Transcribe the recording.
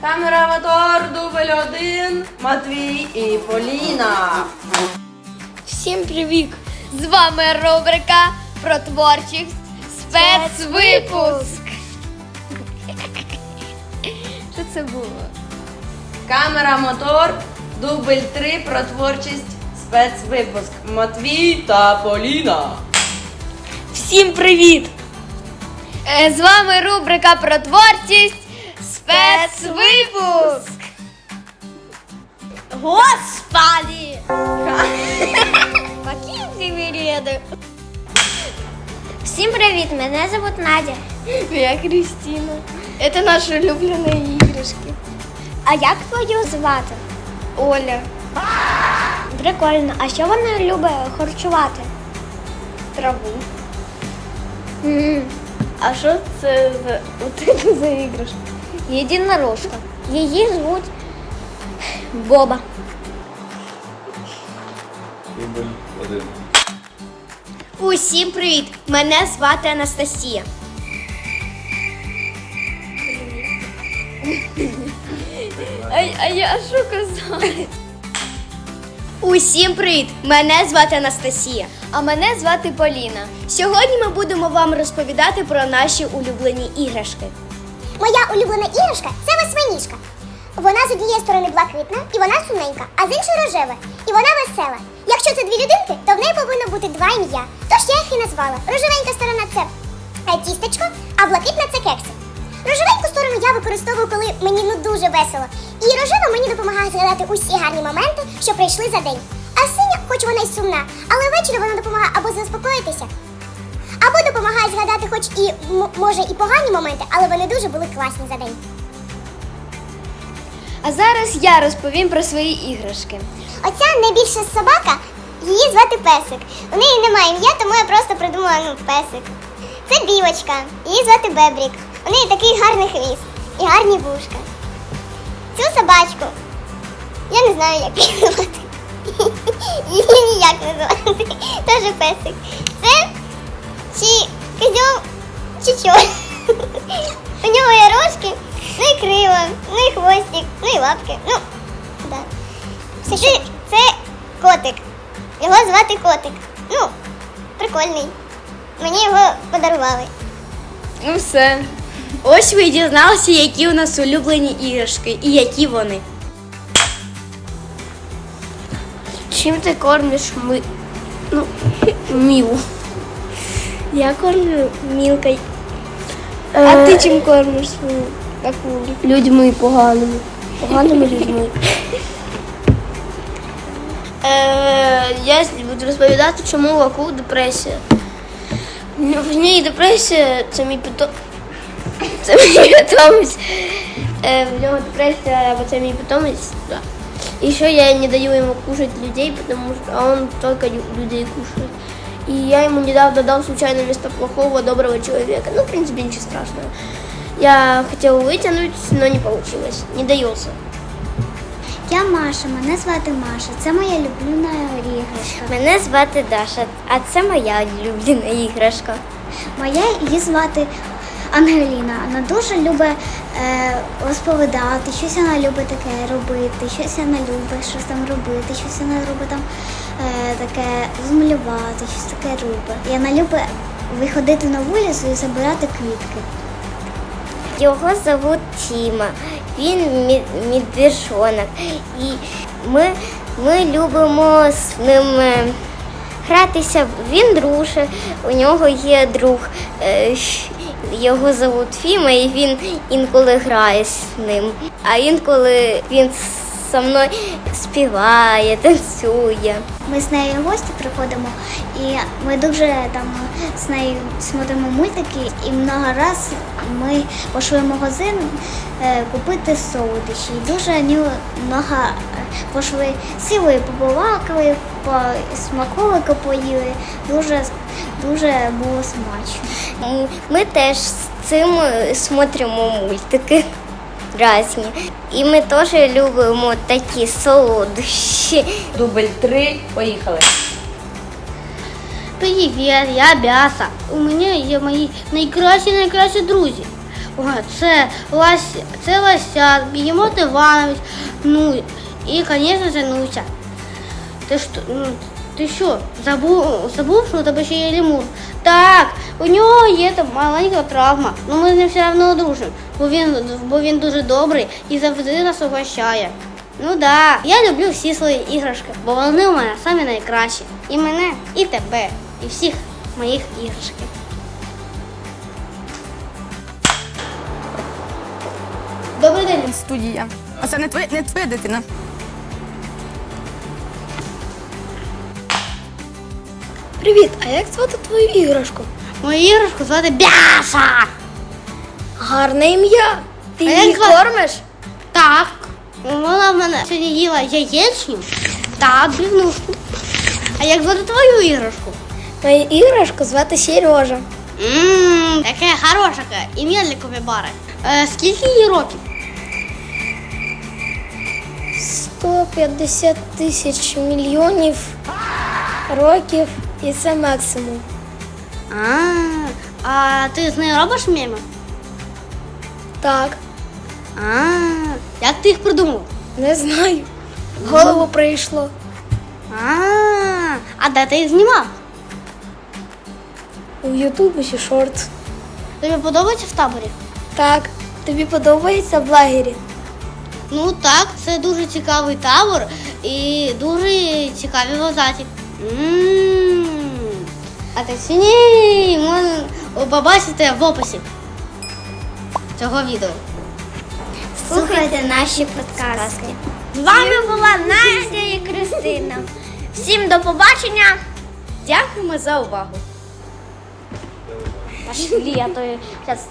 Камера мотор, дубль один, Матвій і Поліна. Всім привіт! З вами рубрика про творчість спецвипуск. Що це було? Камера мотор, дубль три про творчість спецвипуск. Матвій та Поліна. Всім привіт! Е, З вами рубрика про творчість спецвипуск. Господи! Какие вреди! Всім привіт! Мене зовут Надя. Я Кристина. Это наши улюбленные игрушки. А як твою звати? Оля. Прикольно. А що вона любить харчувати? Траву. м А що це за от це за іграшка? Єдинорожка. Її звуть Боба. Один. Усім привіт! Мене звати Анастасія. А, а я що казала? Усім привіт! Мене звати Анастасія. А мене звати Поліна. Сьогодні ми будемо вам розповідати про наші улюблені іграшки. Моя улюблена іграшка це весьманіжка. Вона з однієї сторони блакитна, і вона сумненька, а з іншої рожева. І вона весела. Якщо це дві людинки, то в неї повинно бути два ім'я. Тож я їх і назвала. Рожевенька сторона це тістечко, а блакитна це кексик. Рожевеньку сторону я використовую, коли мені ну дуже весело. І рожева мені допомагає згадати усі гарні моменти, що прийшли за день. А синя, хоч вона й сумна, але ввечері вона допомагає або заспокоїтися, або допомагає згадати, хоч і може і погані моменти, але вони дуже були класні за день. А зараз я розповім про свої іграшки. Оця найбільша собака, її звати песик. У неї немає ім'я, тому я просто придумала ну, песик. Це білочка, її звати Бебрік. У неї такий гарний хвіст і гарні вушка. Цю собачку. Я не знаю, як її звати. Її ніяк не звати. Теж песик. Чор. У нього є рожки, ну і крила, ну і хвостик, ну і лапки. Ну, да. Це, це, це котик. Його звати котик. Ну, прикольний. Мені його подарували. Ну все. Ось ви і дізналися, які у нас улюблені іграшки і які вони. Чим ти кормиш ми... ну, мілу? Я кормлю мілкою. А ти чим кормиш свою таку? Людьми поганими. Поганими людьми. Е, я буду розповідати, чому у Аку депресія. В ній депресія це мій питом. Це мій питомець. Е, в нього депресія, бо це мій питомець. Да. Еще я не даю ему кушать людей, потому что он только людей кушает. И я ему недавно дал случайно вместо плохого доброго человека. Ну, в принципе, ничего страшного. Я хотела вытянуть, но не получилось. Не дается. Я Маша, мене звати Маша. Це моя улюблена іграшка. Мене звати Даша, а це моя улюблена іграшка. Моя її звати Ангеліна. Вона дуже любить е, розповідати, щось вона любить таке робити, щось вона любить щось там робити, щось вона робить там таке змалювати, щось таке робить. Вона любить виходити на вулицю і забирати квітки. Його зовут Тіма. Він мі- мідвіжонок. І ми, ми любимо з ним е, гратися. Він друже, у нього є друг. е, Його зовут Фіма, і він інколи грає з ним. А інколи він зі мною співає, танцює. Ми з нею в гості приходимо, і ми дуже там з нею смотримо мультики, і много раз ми пішли в магазин е, купити солодощі. І дуже много е, пішли сіли, побалакали, по смаколика поїли. Дуже, дуже було смачно. Ми теж з цим е, смотримо мультики різні. І ми теж любимо такі солодощі. Дубль три, поїхали. Привіт, я Бяса. У мене є мої найкращі найкращі друзі. Ой, це Лась, це Лася, Бігемот Іванович, ну і, звісно, Нуся. Ти що, ну, ти що, забув, забув, що у тебе ще є лемур? Так, у нього є там маленька травма, але ми з ним все одно дружимо, бо він, бо він дуже добрий і завжди нас угощає. Ну да, я люблю всі свої іграшки, бо вони у мене самі найкращі. І мене, і тебе, і всіх моїх іграшки. Добрий день. студія. А це не твоя, не твоя дитина. Привіт, а як звати твою іграшку? Мою іграшку звати Бяша. Гарне ім'я. Ти А як звати? кормиш? Так. Вона в мене сьогодні їла яєчню та дрібнушку. А як звати твою іграшку? Мою іграшку звати Сережа. Ммм, яке хороше ім'я для копібари. Е, скільки їй років? 150 тисяч мільйонів років і це максимум. А, а ти з нею робиш меми? Так, А, як ти їх придумав? не знаю. В голову прийшло. А, а де ти їх знімав? У Ютубі чи шорт. Тобі подобається в таборі? Так, тобі подобається в лагері? Ну так, це дуже цікавий табор і дуже цікаві вазаті. М. А точніше, можна побачити в описі цього відео. Слухайте наші підказки. З вами була Настя і Кристина. Всім до побачення. Дякуємо за увагу. Пошли, а то я зараз